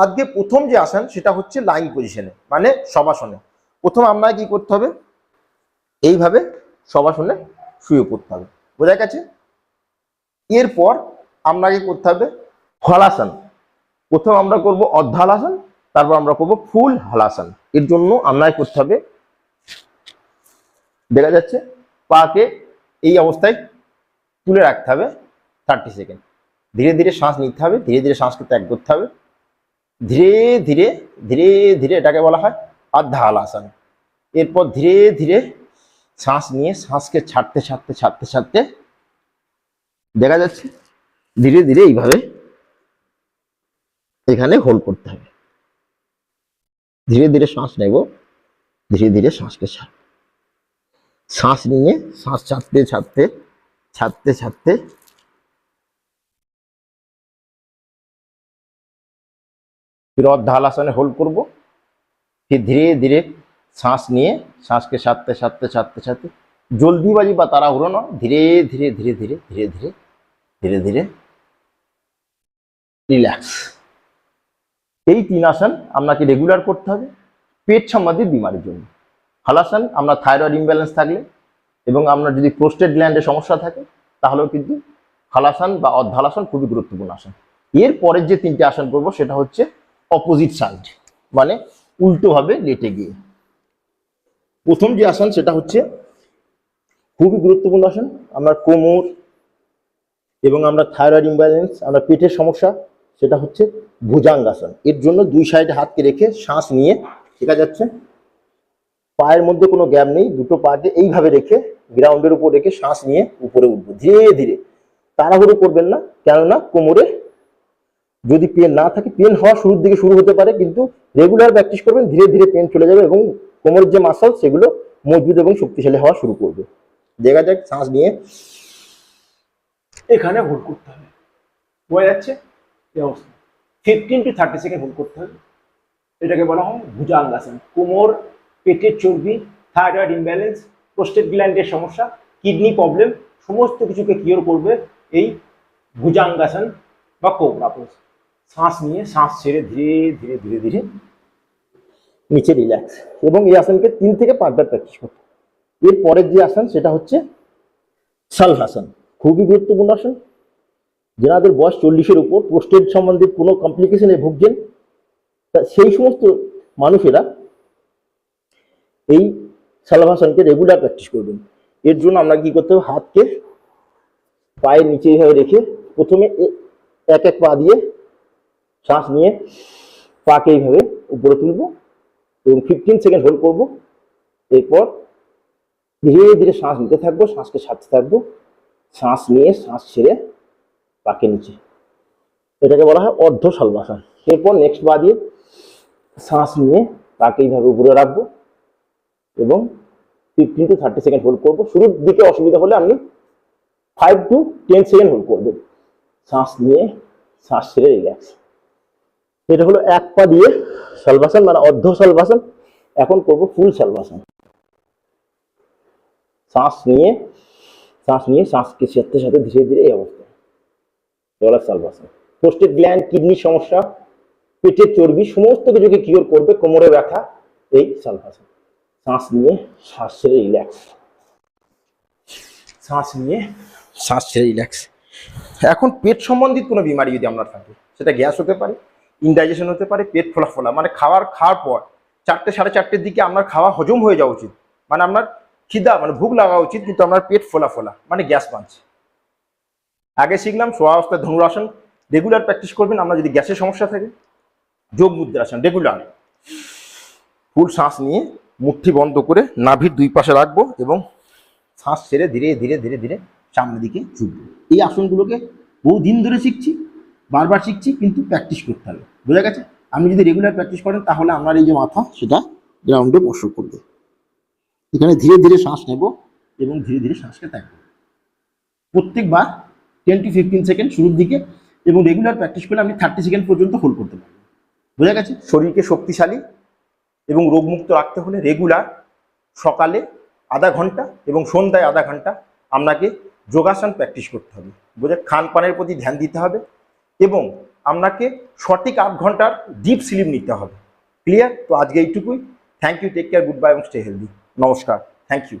আজকে প্রথম যে আসন সেটা হচ্ছে লাইন পজিশনে মানে সবাসনে প্রথম আপনাকে কি করতে হবে? এইভাবে সবাসনে শুয়ে পড়তে হবে। বোঝা গেছে? এরপর আপনাকে করতে হবে? হলাসন প্রথম আমরা করব অর্ধ হলাসন তারপর আমরা করব ফুল হলাসন এর জন্য আপনাকে করতে হবে, দেখা যাচ্ছে, পাকে এই অবস্থায় তুলে রাখতে হবে থার্টি সেকেন্ড ধীরে ধীরে শ্বাস নিতে হবে, ধীরে ধীরে শ্বাসকে ত্যাগ করতে হবে। ধীরে ধীরে ধীরে ধীরে এটাকে বলা হয় আধা হালাসন এরপর ধীরে ধীরে শ্বাস নিয়ে শ্বাসকে ছাড়তে ছাড়তে ছাড়তে ছাড়তে দেখা যাচ্ছে ধীরে ধীরে এইভাবে এখানে হোল্ড করতে হবে। ধীরে ধীরে শ্বাস নেব, ধীরে ধীরে শ্বাসকে ছাড়। শ্বাস নিয়ে, শ্বাস ছাড়তে ছাড়তে ছাড়তে ছাড়তে ফির অর্ধালাসনে হোল্ড করব। ফির ধীরে ধীরে শ্বাস নিয়ে, শ্বাসকে সারতে সারতে সারতে সারতে, জলদিবাজি বা তারা তাড়াহুড়ো না ধীরে ধীরে ধীরে ধীরে ধীরে ধীরে ধীরে ধীরে রিল্যাক্স এই তিন আসন আপনাকে রেগুলার করতে হবে, পেট সম্বন্ধে বিমারের জন্য। হালাসান আমরা থাইরয়েড ইমব্যালেন্স থাকলে এবং আপনার যদি প্রোস্টেড ল্যান্ডে সমস্যা থাকে, তাহলেও কিন্তু হালাসান বা অর্ধালাসন খুবই গুরুত্বপূর্ণ আসন। এর পরের যে তিনটি আসন করব, সেটা হচ্ছে অপোজিট সাইড মানে উল্টোভাবে লেটে গিয়ে। প্রথম যে আসন সেটা হচ্ছে খুবই গুরুত্বপূর্ণ আসন, আমরা কোমর এবং আমরা থাইরয়েড ইমব্যালেন্স আমরা পেটের সমস্যা, সেটা হচ্ছে ভুজাঙ্গাসন এর জন্য দুই সাইডে হাতকে রেখে শ্বাস নিয়ে শেখা যাচ্ছে পায়ের মধ্যে কোনো গ্যাপ নেই, দুটো পাকে এইভাবে রেখে গ্রাউন্ডের উপর রেখে শ্বাস নিয়ে উপরে উঠবো, ধীরে ধীরে। তাড়াহুড়ো করবেন না, কেননা কোমরে যদি পেন না থাকে, পেন হওয়া শুরুর দিকে শুরু হতে পারে, কিন্তু রেগুলার প্র্যাকটিস করবেন, ধীরে ধীরে পেন চলে যাবে এবং কোমরের যে মাসল সেগুলো মজবুত এবং শক্তিশালী হওয়া শুরু করবে। দেখা যাক, শ্বাস নিয়ে। এখানে হোল্ড করতে হবে। বোঝা যাচ্ছে? Fifteen to thirty second hold করতে হবে। এটাকে বলা হয় ভুজাঙ্গাসন কোমর, পেটের চর্বি থাইরয়েড ইমব্যালেন্স প্রোস্টেট গ্ল্যান্ডের সমস্যা কিডনি প্রবলেম সমস্ত কিছুকে কিওর করবে এই ভুজাঙ্গাসন বা কোবরা পোজ শ্বাস নিয়ে শ্বাস ছেড়ে ধীরে ধীরে ধীরে ধীরে নিচে রিল্যাক্স এবং এই আসনকে তিন থেকে পাঁচবার প্র্যাকটিস করতে। এর পরের যে আসন, সেটা হচ্ছে সালভাসন খুবই গুরুত্বপূর্ণ আসন। যেনাদের বয়স চল্লিশের উপর প্রোস্টেট সম্বন্ধে কোনো কমপ্লিকেশনে ভুগছেন, তা সেই সমস্ত মানুষেরা এই সালভাসনকে রেগুলার প্র্যাকটিস করবেন। এর জন্য আমরা কি করতে হবে? হাতকে পায়ের নিচে এইভাবে রেখে প্রথমে এক এক পা দিয়ে শ্বাস নিয়ে পাকে এইভাবে উপরে তুলবো এবং ফিফটিন সেকেন্ড হোল্ড করব। এরপর ধীরে ধীরে শ্বাস নিতে থাকব, শ্বাসকে ছাড়তে থাকব। শ্বাস নিয়ে শ্বাস ছেড়ে পাকে নিচে। এটাকে বলা হয় অর্ধ সলবাসন এরপর নেক্সট পা দিয়ে শ্বাস নিয়ে তাকে এইভাবে উপরে রাখব এবং fifteen to thirty second hold করব। শুরুর দিকে অসুবিধা হলে আপনি five to ten second hold করবেন। শ্বাস নিয়ে শ্বাস ছেড়ে রিল্যাক্স এটা হলো এক পা দিয়ে সলভাসন মানে অর্ধ সলভাসন এখন করব ফুল সলভাসন শ্বাস নিয়ে শ্বাস নিয়ে শ্বাসকে সাথে সাথে ধীরে ধীরে এই অবস্থা এগুলো সলভাসন প্রোস্টেট গ্ল্যান্ড কিডনির সমস্যা পেটের চর্বি, সমস্ত কিছুকে কিওর করবে কোমরে ব্যথা, এই সলভাসন শ্বাস নিয়ে শ্বাস ছেড়ে রিল্যাক্স শ্বাস নিয়ে শ্বাস ছেড়ে রিল্যাক্স এখন পেট সম্বন্ধিত কোনো বিমারি যদি আপনার থাকে, সেটা গ্যাস হতে পারে ইনডাইজেশন হতে পারে, পেট ফোলা ফোলা মানে খাওয়ার খাওয়ার পর চারটে, সাড়ে চারটের দিকে আপনার খাওয়া হজম হয়ে যাওয়া উচিত। মানে আপনার খিদা মানে ভুক লাগা উচিত, কিন্তু আপনার পেট ফোলা ফোলা মানে গ্যাস বাঁধছে আগে শিখলাম শোয়া অবস্থায় ধনুরাসন রেগুলার প্র্যাকটিস করবেন, আপনার যদি গ্যাসের সমস্যা থাকে, যোগ মুদ্রাসন রেগুলার ফুল শ্বাস নিয়ে মুঠি বন্ধ করে নাভির দুই পাশে রাখব এবং শ্বাস ছেড়ে ধীরে ধীরে ধীরে ধীরে সামনের দিকে ঝুঁকবো। এই আসনগুলোকে বহুদিন ধরে শিখছি। বারবার শিখছি, কিন্তু প্র্যাকটিস করতে হবে। বোঝা গেছে? আপনি যদি রেগুলার প্র্যাকটিস করেন, তাহলে আপনার এই যে মাথা, সেটা গ্রাউন্ডে বসর করবে। এখানে ধীরে ধীরে শ্বাস নেব এবং ধীরে ধীরে শ্বাসকে ত্যাগ করব। প্রত্যেকবার টেন টু ফিফটিন সেকেন্ড শুরুর দিকে এবং রেগুলার প্র্যাকটিস করলে আপনি থার্টি সেকেন্ড পর্যন্ত হোল্ড করতে পারবেন। বোঝা গেছে? শরীরকে শক্তিশালী এবং রোগমুক্ত রাখতে হলে রেগুলার সকালে আধা ঘণ্টা এবং সন্ধ্যায় আধা ঘণ্টা আপনাকে যোগাসন প্র্যাকটিস করতে হবে। বোঝা খান পানের প্রতি ধ্যান দিতে হবে। এবং আপনাকে সঠিক আট ঘণ্টার ডিপ স্লিপ নিতে হবে। ক্লিয়ার তো আজকে এইটুকুই। Thank you take care good bye এবং স্টে হেলদি নমস্কার। Thank you